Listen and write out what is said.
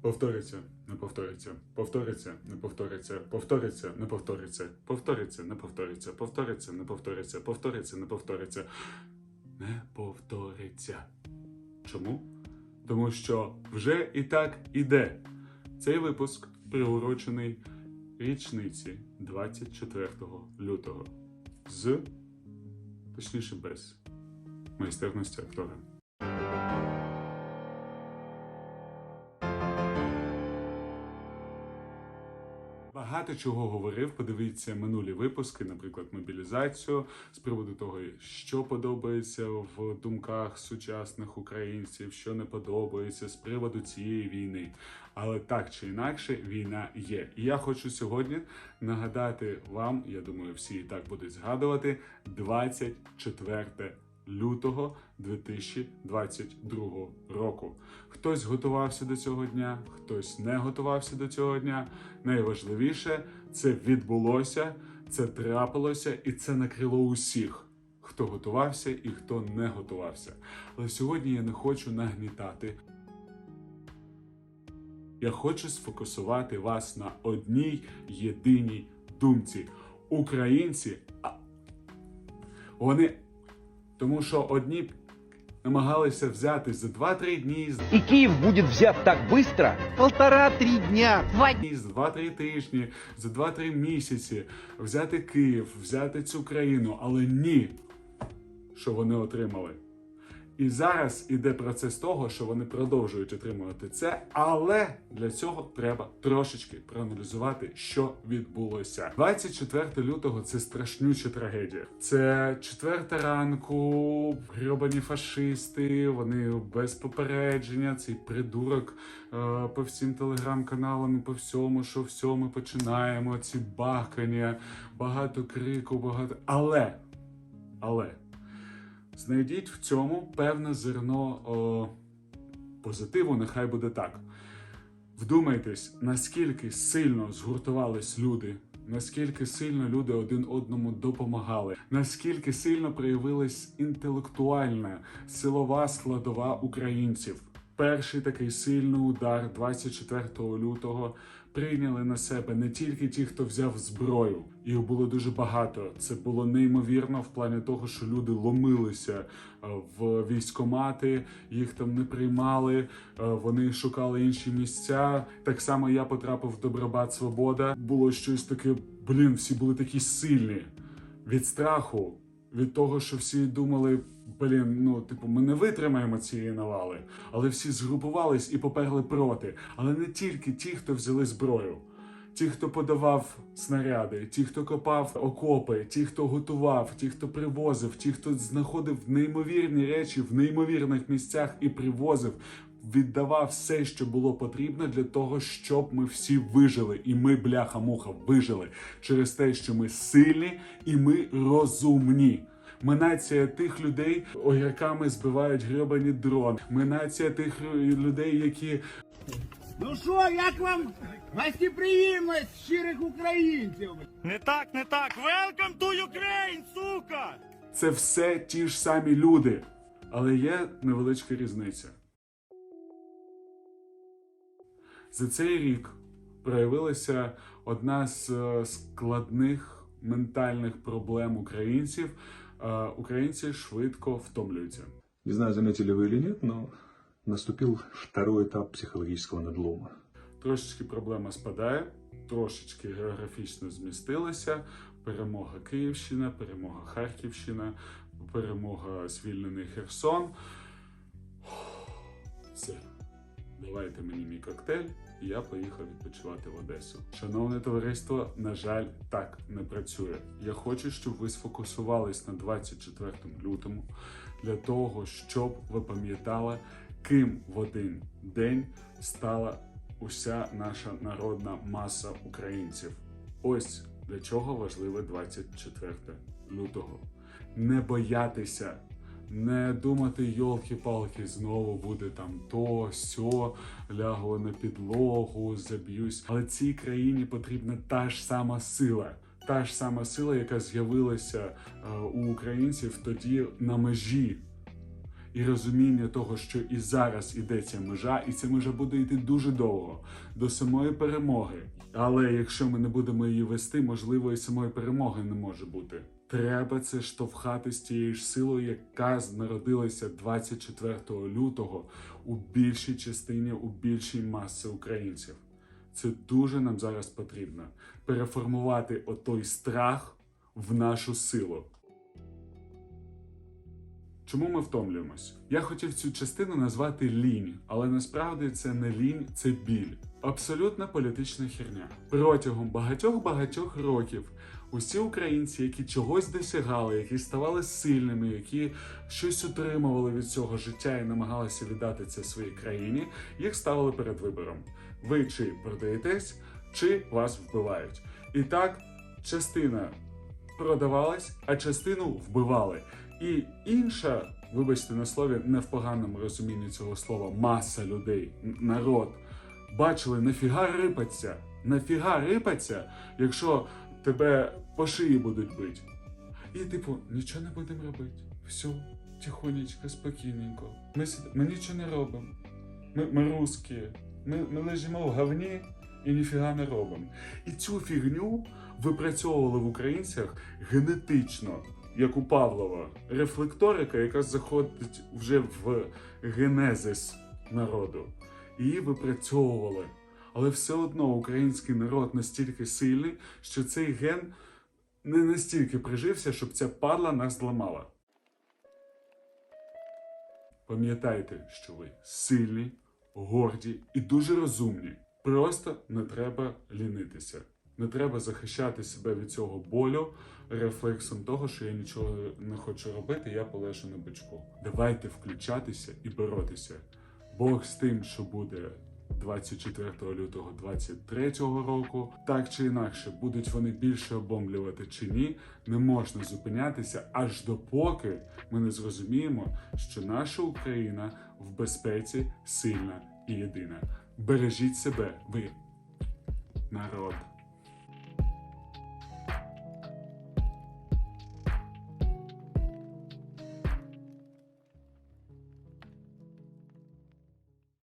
Повториться, не повториться, повториться, не повториться, повториться, не повториться, повториться, не повториться, повториться, не повториться, повториться, не повториться, не повториться. Чому? Тому що вже і так іде. Цей випуск приурочений річниці 24 лютого з, точніше, без майстерності актора. Багато чого говорив. Подивіться минулі випуски, наприклад, мобілізацію з приводу того, що подобається в думках сучасних українців, що не подобається з приводу цієї війни. Але так чи інакше, війна є. І я хочу сьогодні нагадати вам, я думаю, всі і так будуть згадувати 24 лютого 2022 року. Хтось готувався до цього дня, хтось не готувався до цього дня. Найважливіше це відбулося, це трапилося і це накрило усіх. Хто готувався і хто не готувався. Але сьогодні я не хочу нагнітати. Я хочу сфокусувати вас на одній єдиній думці. Українці, вони тому що одні намагалися взяти за 2-3 дні, І Київ буде будет взят так швидко? Полтора-три дня. Два дні, за 2-3 тижні, за 2-3 місяці взяти Київ, взяти цю країну, але ні, що вони отримали. І зараз іде процес того, що вони продовжують отримувати це, але для цього треба трошечки проаналізувати, що відбулося. 24 лютого це страшнюча трагедія. Це четверта ранку, грьобані фашисти. Вони без попередження. Цей придурок е, по всім телеграм-каналам по всьому, що все ми починаємо. Ці бахкання, багато крику, багато. Але, але. Знайдіть в цьому певне зерно о, позитиву, нехай буде так. Вдумайтесь, наскільки сильно згуртувались люди, наскільки сильно люди один одному допомагали, наскільки сильно проявилась інтелектуальна силова складова українців. Перший такий сильний удар 24 лютого прийняли на себе не тільки ті, хто взяв зброю, їх було дуже багато. Це було неймовірно в плані того, що люди ломилися е, в військомати, їх там не приймали, е, вони шукали інші місця. Так само я потрапив в Добробат Свобода. Було щось таке, блін, всі були такі сильні від страху. Від того, що всі думали, блін, ну типу, ми не витримаємо цієї навали, але всі згрупувались і поперли проти. Але не тільки ті, хто взяли зброю, ті, хто подавав снаряди, ті, хто копав окопи, ті, хто готував, ті, хто привозив, ті, хто знаходив неймовірні речі в неймовірних місцях і привозив. Віддавав все, що було потрібно для того, щоб ми всі вижили, і ми, бляха-муха, вижили через те, що ми сильні і ми розумні. Ми нація тих людей, огірками збивають гребані дрон. Ми нація тих людей, які Ну що, як вам гостеприємність щирих українців? Не так, не так. Welcome to Ukraine, сука! це все ті ж самі люди. Але є невеличка різниця. За цей рік проявилася одна з е, складних ментальних проблем українців. Е, Українці швидко втомлюються. Не знаю, заметили вы или нет, но наступил второй этап психологического надлома. Трошечки проблема спадає, трошечки географічно змістилися. Перемога Київщина, перемога Харківщина, перемога звільнений Херсон. Все. Давайте мені мій коктейль, і я поїхав відпочивати в Одесу. Шановне товариство, на жаль, так не працює. Я хочу, щоб ви сфокусувались на 24 лютому для того, щоб ви пам'ятали, ким в один день стала уся наша народна маса українців. Ось для чого важливе 24 лютого. Не боятися не думати, йолки-палки, знову буде там то, сьо, лягло на підлогу, заб'юсь. Але цій країні потрібна та ж сама сила. Та ж сама сила, яка з'явилася е, у українців тоді на межі. і розуміння того, що і зараз іде ця межа, і ця межа буде йти дуже довго до самої перемоги. Але якщо ми не будемо її вести, можливо, і самої перемоги не може бути. Треба це штовхати з тією ж силою, яка народилася 24 лютого у більшій частині, у більшій масі українців. Це дуже нам зараз потрібно переформувати отой страх в нашу силу. Чому ми втомлюємось? Я хотів цю частину назвати лінь, але насправді це не лінь, це біль. Абсолютна політична херня. Протягом багатьох-багатьох років усі українці, які чогось досягали, які ставали сильними, які щось отримували від цього життя і намагалися віддати це своїй країні, їх ставили перед вибором. Ви чи продаєтесь, чи вас вбивають. І так, частина продавалась, а частину вбивали. І інша, вибачте на слові, не в поганому розумінні цього слова, маса людей, народ, бачили, нафіга рипаться, нафіга рипаться, якщо тебе по шиї будуть бити. І типу, нічого не будемо робити. Все, тихонечко, спокійненько. Ми, ми нічого не робимо. Ми, ми русські. Ми, ми лежимо в говні і ніфіга не робимо. І цю фігню випрацьовували в українцях генетично, як у Павлова, рефлекторика, яка заходить вже в генезис народу. Її випрацьовували. Але все одно український народ настільки сильний, що цей ген не настільки прижився, щоб ця падла нас зламала. Пам'ятайте, що ви сильні, горді і дуже розумні. Просто не треба лінитися. Не треба захищати себе від цього болю рефлексом того, що я нічого не хочу робити, я полежу на бичку. Давайте включатися і боротися. Бог з тим, що буде 24 лютого 23 року, так чи інакше, будуть вони більше обомлювати чи ні, не можна зупинятися аж допоки ми не зрозуміємо, що наша Україна в безпеці сильна і єдина. Бережіть себе, ви народ.